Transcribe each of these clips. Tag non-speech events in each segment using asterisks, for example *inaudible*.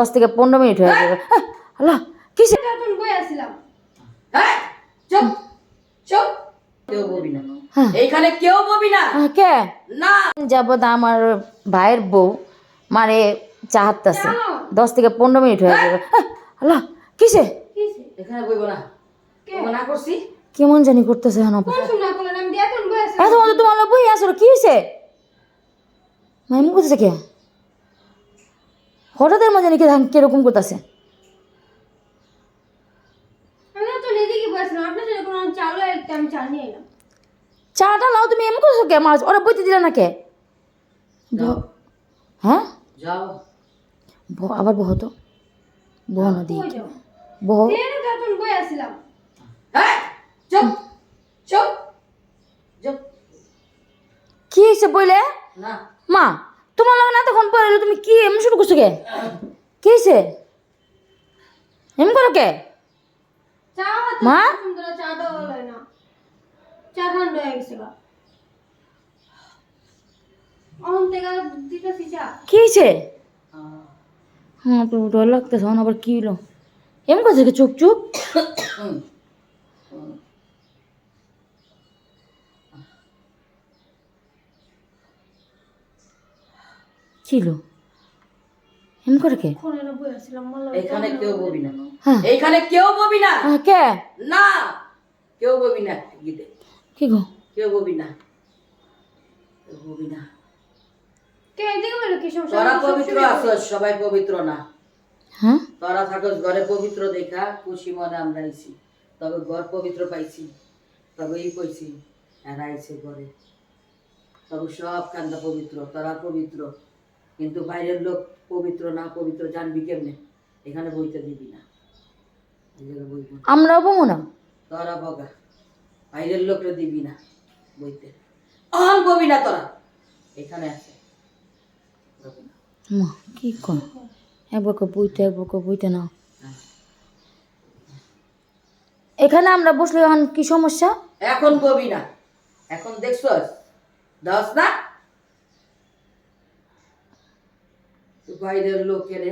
দশ থেকে পনেরো মিনিট হয়ে যাবে। হ্যাঁ, আল্লাহ আসছিলাম হ্যাঁ হ্যাঁ। এইখানে কেউ বলবি না। কে? না। যাবত আমার ভাইয়ের বউ। মানে চাহাত্তাছে দশ থেকে পনেরো মিনিট হয়ে যাবে। আল্লাহ কিসে? এখানে বইব না। না করছি। কেমন জানি করতেছে এখন এত তোমার বই আসলো কি হয়েছে মাইমু করতেছে কে? হঠাৎ এর মাঝে নাকি কীরকম করতেছে? চাটা লাও তুমি এমন করছ কে? মাছ ওরা বইতে দিলে না কে? যাও। হ্যাঁ? আবার বহ তো। বহ না দিই বহ। দিয়ে তখন বই আসছিলাম হ্যাঁ চুপ চুপ চুপ। কি হয়েছে বইলে? মা তোমার লাগে না তখন পরে তুমি কি এমন শুরু করছ কে? কি হয়েছে এমন করো কে? মা? কি হয়েছে হ্যাঁ তো ডর লাগতেছে এখন আবার কি হলো এমন করছে কি? চুপ চুপ? *coughs* *coughs* হলো এমন করে কে? এখানে কেউ বলবি না। হ্যাঁ। এইখানে কেউ বলবি না। হ্যাঁ কে? না। কেউ বলবি না। গীতে কি গো? কেউ বলবি না। কেউ বলবি না। কে? এদিকে বলো কি সমস্যা? তোরা পবিত্র আছস সবাই পবিত্র না। হ্যাঁ? তোরা থাকস ঘরে পবিত্র দেখা খুশি মনে আমরা আইছি। তবে ঘর পবিত্র পাইছি তবে এই কইছি এরা আইছে ঘরে। তবে সব কান্দা পবিত্র তোরা পবিত্র। কিন্তু বাইরের লোক পবিত্র না পবিত্র জানবি কেমনে? এখানে বইতে দিবি না। না। বমু না? তোরা বগা। বাইরের লোকরা দিবি না বইতে। অহন ববি না তোরা। এখানে আছে। মা কি কর? একবার বইতে একবার বইতে না হ্যাঁ। এখানে আমরা বসলে এখন কি সমস্যা? এখন কবি না। এখন দেখছস? দশ না? বাইরের লোকের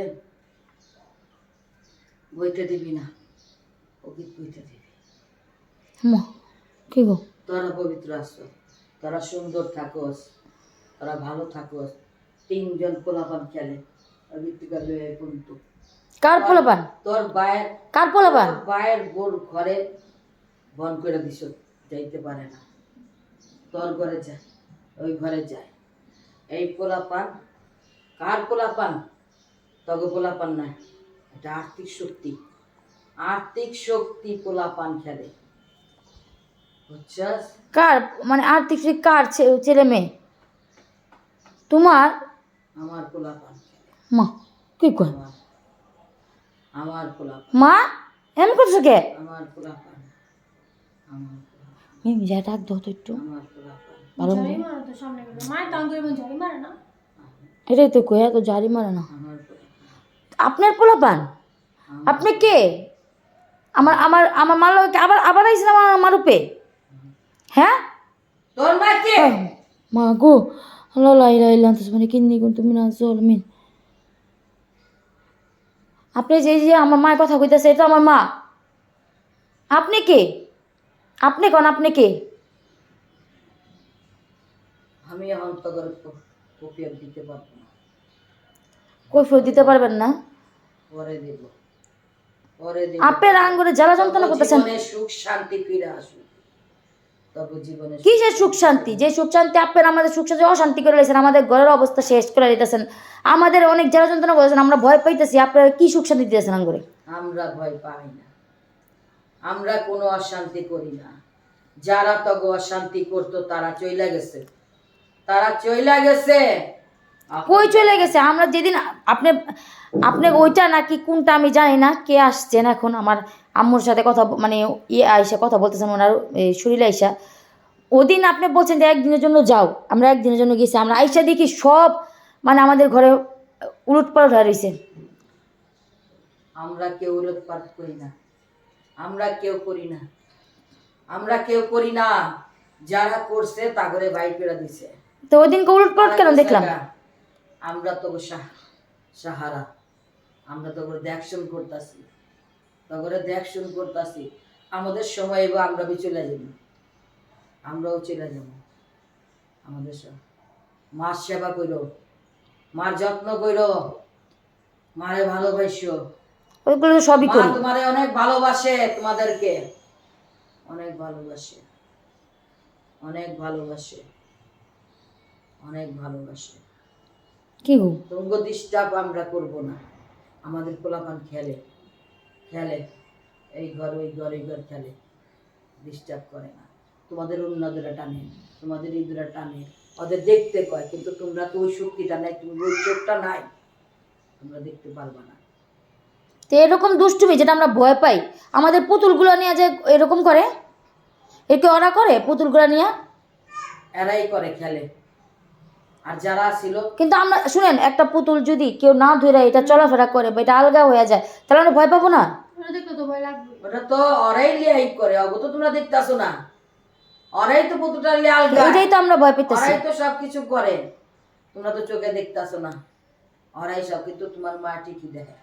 বইতে দিবি না অগিত বইতে দিবি। মা কি গো? তোরা পবিত্র আস তোরা সুন্দর থাকস তোরা ভালো থাকস। তিনজন কোলাপান খেলে কার পোলাপান? তোর বায়ের কার পোলাপান? বায়ের বোর ঘরে বন করে দিস যাইতে পারে না। তোর ঘরে যায় ওই ঘরে যায় এই পোলাপান কার পোলাপান? তবে পোলাপান নাই এটা আর্থিক শক্তি। আর্থিক শক্তি পোলাপান খেলে। বুঝছস? কার মানে আর্থিক দিক কার ছেলে মেয়ে? তোমার? আমার পোলাপান মা কি কর আমার পোলাপান। মা এমন করছ কে? আমার পোলাপান। আমার মিমি যা ডাক দাও তো একটু। আমার পোলাপান। ভালো ঝাড়ি মারো তো সামনে গেলে। মায়ের টাঙ্গে এমন ঝাড়ি মারে না। এটাই তো কয়া তো জারি মারে না। আপনার পোলাপান? আপনি কে? আমার আমার আমার মালো আবার আবার আইসেন আমার আমার রূপে? হ্যাঁ? তোর মা কে? মা গো আল্লাহ লা ইলাহা ইল্লা আনতা সুবহানাকা ইন্নী কুনতু মিনাজ জালিমিন আপনি যে যে আমার মায়ের কথা কইতেছে এটা আমার মা। আপনি কে? আপনি কোন আপনি কে? আমি এখন তো দিতে পারব না। কৈফিয়ত দিতে পারবেন না? পরে দেব। পরে দেব। আপের আঙ্গুরে জ্বালা যন্ত্রণা করতেছেন। সুখ শান্তি ফিরে আসুক কি যে সুখ শান্তি? যে সুখ শান্তি আপের আমাদের সুখ শান্তি অশান্তি করে লেছেন আমাদের ঘরের অবস্থা শেষ করে দিতেছেন। আমাদের অনেক জ্বালা যন্ত্রণা করেছেন আমরা ভয় পাইতেছি আপনারা কি সুখ শান্তি দিতেছেন আঙ্গুরে? আমরা ভয় পাই না। আমরা কোনো অশান্তি করি না। যারা তগ অশান্তি করতো তারা চলে গেছে। তারা চইলা গেছে। কই চলে গেছে? আমরা যেদিন আপনি আপনি ওইটা নাকি কোনটা আমি জানি না কে আসছেন এখন আমার আম্মুর সাথে কথা মানে ইয়ে আইসা কথা বলতেছেন ওনার এই শরীর আইসা। ওদিন আপনি বলছেন যে একদিনের জন্য যাও আমরা একদিনের জন্য গেছি আমরা আইসা দেখি সব মানে আমাদের ঘরে উলট পালট হয়ে রয়েছে আমরা কেউ উলটপাট করি না। আমরা কেউ করি না। আমরা কেউ করি না। যারা করছে তা করে ভাই পেরা দিছে। তো ওই উলট পালট কেন দেখলাম? আমরা তো সাহারা। আমরা তো দেখশন করতেছি। তগরে দেখশন করতেছি। আমাদের সময় এবার আমরা চলে যাব। আমরাও চলে যাব। আমাদের মার সেবা করো মার যত্ন করো মারে ভালোবাসো। ওইগুলো সবই করি। তোমারে অনেক ভালোবাসে তোমাদেরকে। অনেক ভালোবাসে। অনেক ভালোবাসে। অনেক ভালোবাসে। কি গো? ডিস্টার্ব আমরা করব না। আমাদের পোলাপান খেলে খেলে। এই ঘর ওই ঘর এই ঘর খেলে। ডিস্টার্ব করে না। তোমাদের অন্যদের টানে তোমাদের ঈদরা টানে। ওদের দেখতে কয় কিন্তু তোমরা তো ওই শক্তিটা নাই তুমি ওই চোখটা নাই। তোমরা দেখতে পারবা না। তো এরকম দুষ্টুমি যেটা আমরা ভয় পাই আমাদের পুতুলগুলো নিয়ে যে এরকম করে? একে ওরা করে পুতুলগুলো নিয়ে? এরাই করে খেলে। আর যারা ছিল কিন্তু আমরা শুনেন একটা পুতুল যদি কেউ না ধরে এটা চলাফেরা করে বা এটা আলগা হয়ে যায় তাহলে আমরা ভয় পাবো না? ওরা ভয় লাগবে। ওটা তো ওরাই লিয়াই করে অগো তো তোমরা দেখতাছো না। ওরাই তো পুতুলটা লিয়ে আলগা। এটাই তো আমরা ভয় পেতেছি। ওরাই তো সবকিছু করে। তোমরা তো চোখে দেখতাছো না। ওরাই সব কিন্তু তোমার মা ঠিকই দেখে।